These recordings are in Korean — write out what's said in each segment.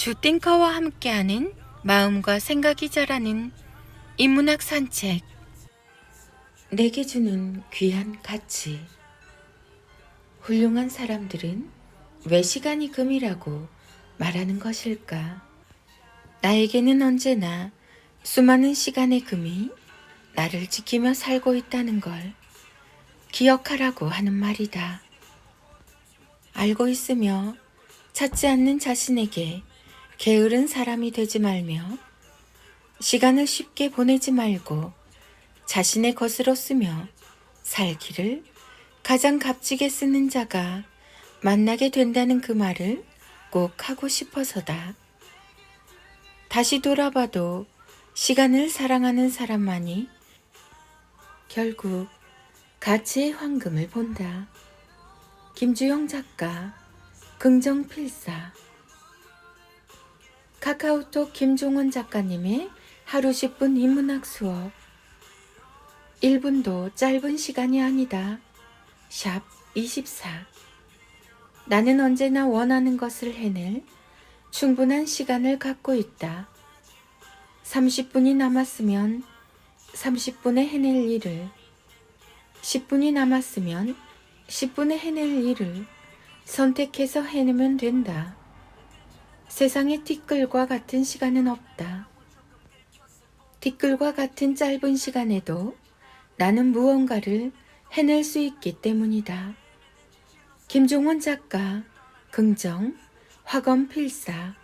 주띵커와 함께하는 마음과 생각이 자라는 인문학 산책. 내게 주는 귀한 가치. 훌륭한 사람들은 왜 시간이 금이라고 말하는 것일까? 나에게는 언제나 수많은 시간의 금이 나를 지키며 살고 있다는 걸 기억하라고 하는 말이다. 알고 있으며 찾지 않는 자신에게 게으른 사람이 되지 말며 시간을 쉽게 보내지 말고 자신의 것으로 쓰며 살기를 가장 값지게 쓰는 자가 만나게 된다는 그 말을 꼭 하고 싶어서다. 다시 돌아봐도 시간을 사랑하는 사람만이 결국 가치의 황금을 본다. 김주영 작가, 긍정필사. 카카오톡 김종원 작가님의 하루 10분 인문학 수업. 1분도 짧은 시간이 아니다. 샵 24. 나는 언제나 원하는 것을 해낼 충분한 시간을 갖고 있다. 30분이 남았으면 30분에 해낼 일을, 10분이 남았으면 10분에 해낼 일을 선택해서 해내면 된다. 세상에 티끌과 같은 시간은 없다. 티끌과 같은 짧은 시간에도 나는 무언가를 해낼 수 있기 때문이다. 김종원 작가, 긍정, 화검 필사.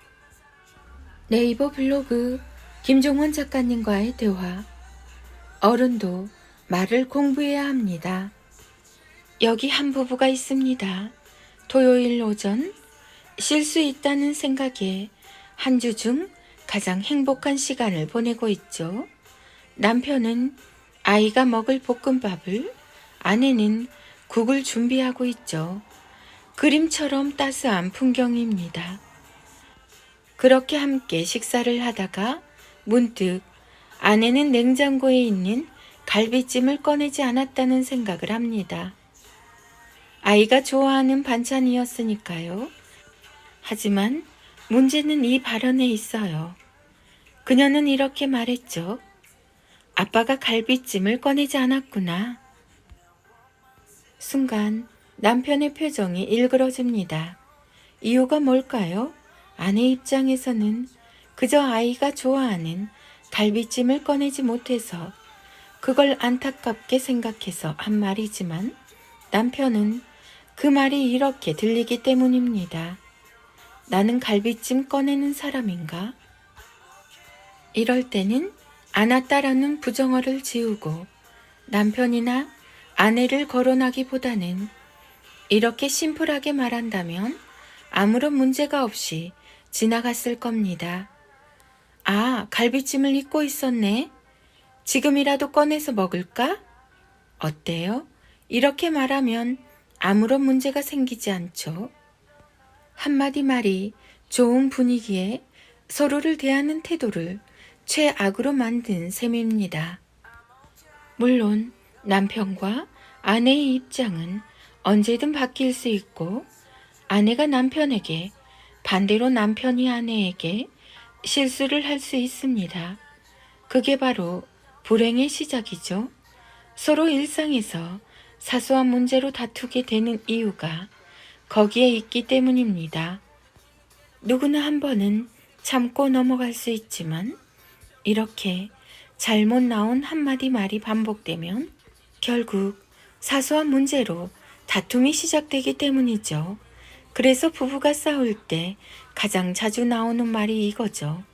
네이버 블로그 김종원 작가님과의 대화. 어른도 말을 공부해야 합니다. 여기 한 부부가 있습니다. 토요일 오전 쉴 수 있다는 생각에 한 주 중 가장 행복한 시간을 보내고 있죠. 남편은 아이가 먹을 볶음밥을, 아내는 국을 준비하고 있죠. 그림처럼 따스한 풍경입니다. 그렇게 함께 식사를 하다가 문득 아내는 냉장고에 있는 갈비찜을 꺼내지 않았다는 생각을 합니다. 아이가 좋아하는 반찬이었으니까요. 하지만 문제는 이 발언에 있어요. 그녀는 이렇게 말했죠. 아빠가 갈비찜을 꺼내지 않았구나. 순간 남편의 표정이 일그러집니다. 이유가 뭘까요? 아내 입장에서는 그저 아이가 좋아하는 갈비찜을 꺼내지 못해서 그걸 안타깝게 생각해서 한 말이지만 남편은 그 말이 이렇게 들리기 때문입니다. 나는 갈비찜 꺼내는 사람인가? 이럴 때는 안 왔다라는 부정어를 지우고 남편이나 아내를 거론하기보다는 이렇게 심플하게 말한다면 아무런 문제가 없이 지나갔을 겁니다. 아, 갈비찜을 잊고 있었네. 지금이라도 꺼내서 먹을까? 어때요? 이렇게 말하면 아무런 문제가 생기지 않죠. 한마디 말이 좋은 분위기에 서로를 대하는 태도를 최악으로 만든 셈입니다. 물론 남편과 아내의 입장은 언제든 바뀔 수 있고 아내가 남편에게 반대로 남편이 아내에게 실수를 할 수 있습니다. 그게 바로 불행의 시작이죠. 서로 일상에서 사소한 문제로 다투게 되는 이유가 거기에 있기 때문입니다. 누구나 한 번은 참고 넘어갈 수 있지만 이렇게 잘못 나온 한마디 말이 반복되면 결국 사소한 문제로 다툼이 시작되기 때문이죠. 그래서 부부가 싸울 때 가장 자주 나오는 말이 이거죠.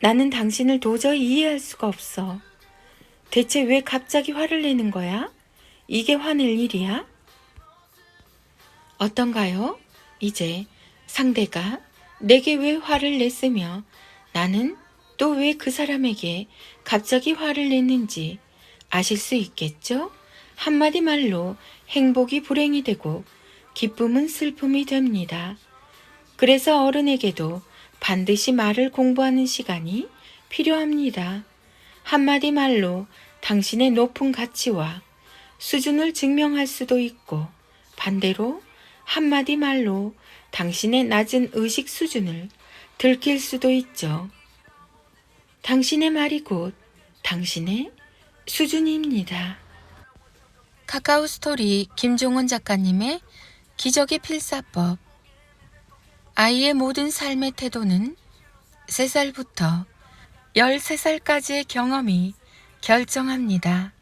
나는 당신을 도저히 이해할 수가 없어. 대체 왜 갑자기 화를 내는 거야? 이게 화낼 일이야? 어떤가요? 이제 상대가 내게 왜 화를 냈으며 나는 또 왜 그 사람에게 갑자기 화를 냈는지 아실 수 있겠죠? 한마디 말로 행복이 불행이 되고 기쁨은 슬픔이 됩니다. 그래서 어른에게도 반드시 말을 공부하는 시간이 필요합니다. 한마디 말로 당신의 높은 가치와 수준을 증명할 수도 있고 반대로 한마디 말로 당신의 낮은 의식 수준을 들킬 수도 있죠. 당신의 말이 곧 당신의 수준입니다. 카카오 스토리 김종원 작가님의 기적의 필사법 아이의 모든 삶의 태도는 3살부터 13살까지의 경험이 결정합니다.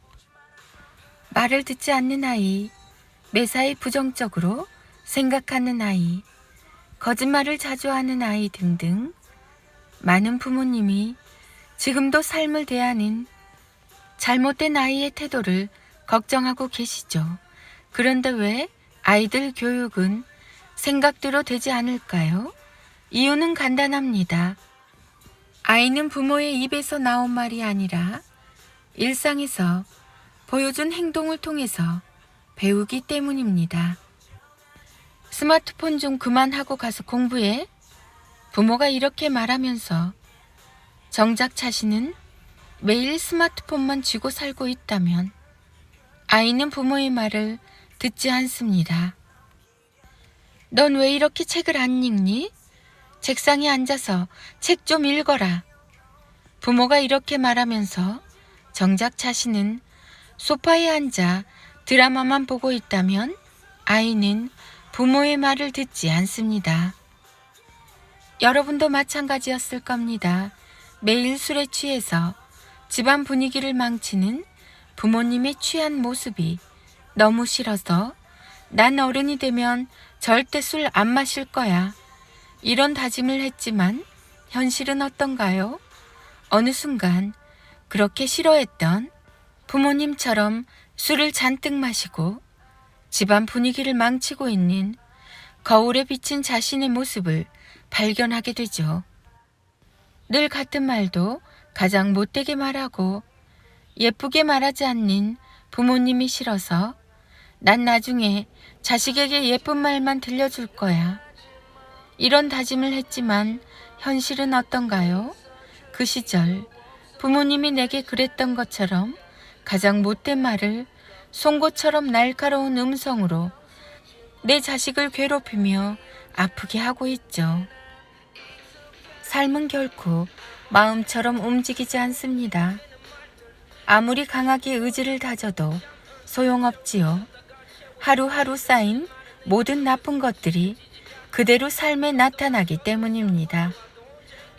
말을 듣지 않는 아이, 매사에 부정적으로 생각하는 아이, 거짓말을 자주 하는 아이 등등 많은 부모님이 지금도 삶을 대하는 잘못된 아이의 태도를 걱정하고 계시죠. 그런데 왜 아이들 교육은 생각대로 되지 않을까요? 이유는 간단합니다. 아이는 부모의 입에서 나온 말이 아니라 일상에서 보여준 행동을 통해서 배우기 때문입니다. 스마트폰 좀 그만하고 가서 공부해. 부모가 이렇게 말하면서 정작 자신은 매일 스마트폰만 쥐고 살고 있다면 아이는 부모의 말을 듣지 않습니다. 넌 왜 이렇게 책을 안 읽니? 책상에 앉아서 책 좀 읽어라. 부모가 이렇게 말하면서 정작 자신은 소파에 앉아 드라마만 보고 있다면 아이는 부모의 말을 듣지 않습니다. 여러분도 마찬가지였을 겁니다. 매일 술에 취해서 집안 분위기를 망치는 부모님의 취한 모습이 너무 싫어서 난 어른이 되면 절대 술 안 마실 거야. 이런 다짐을 했지만 현실은 어떤가요? 어느 순간 그렇게 싫어했던 부모님처럼 술을 잔뜩 마시고 집안 분위기를 망치고 있는 거울에 비친 자신의 모습을 발견하게 되죠. 늘 같은 말도 가장 못되게 말하고 예쁘게 말하지 않는 부모님이 싫어서 난 나중에 자식에게 예쁜 말만 들려줄 거야. 이런 다짐을 했지만 현실은 어떤가요? 그 시절 부모님이 내게 그랬던 것처럼 가장 못된 말을 송곳처럼 날카로운 음성으로 내 자식을 괴롭히며 아프게 하고 있죠. 삶은 결코 마음처럼 움직이지 않습니다. 아무리 강하게 의지를 다져도 소용없지요. 하루하루 쌓인 모든 나쁜 것들이 그대로 삶에 나타나기 때문입니다.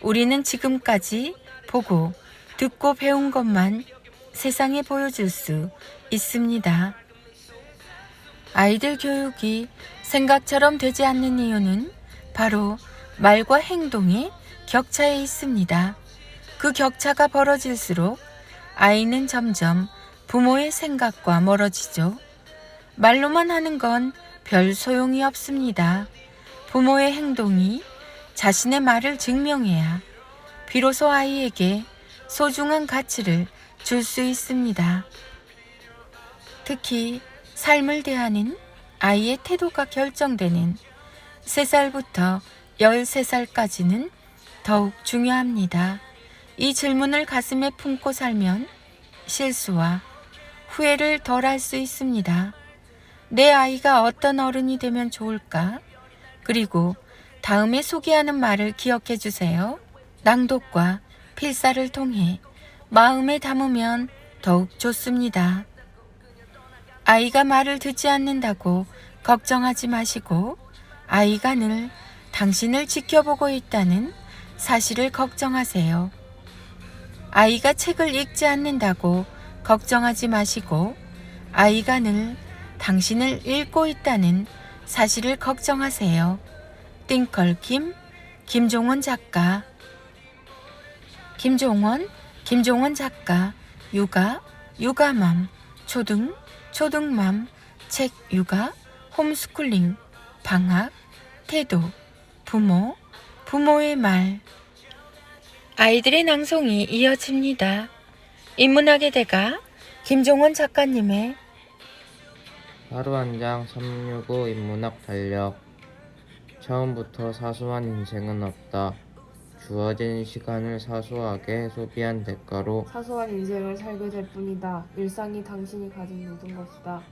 우리는 지금까지 보고 듣고 배운 것만 세상에 보여줄 수 있습니다. 아이들 교육이 생각처럼 되지 않는 이유는 바로 말과 행동의 격차에 있습니다. 그 격차가 벌어질수록 아이는 점점 부모의 생각과 멀어지죠. 말로만 하는 건 별 소용이 없습니다. 부모의 행동이 자신의 말을 증명해야 비로소 아이에게 소중한 가치를 줄 수 있습니다. 특히 삶을 대하는 아이의 태도가 결정되는 3살부터 13살까지는 더욱 중요합니다. 이 질문을 가슴에 품고 살면 실수와 후회를 덜 할 수 있습니다. 내 아이가 어떤 어른이 되면 좋을까? 그리고 다음에 소개하는 말을 기억해 주세요. 낭독과 필사를 통해 마음에 담으면 더욱 좋습니다. 아이가 말을 듣지 않는다고 걱정하지 마시고 아이가 늘 당신을 지켜보고 있다는 사실을 걱정하세요. 아이가 책을 읽지 않는다고 걱정하지 마시고 아이가 늘 당신을 읽고 있다는 사실을 걱정하세요. 띵컬킴 김종원 작가 김종원 김종원 작가 육아 육아맘 초등 초등맘 책 육아 홈스쿨링 방학 태도 부모 부모의 말 아이들의 낭송이 이어집니다. 인문학의 대가 김종원 작가님의 하루 한 장 365 인문학 달력 처음부터 사소한 인생은 없다. 주어진 시간을 사소하게 소비한 대가로 사소한 인생을 살게 될 뿐이다. 일상이 당신이 가진 모든 것이다.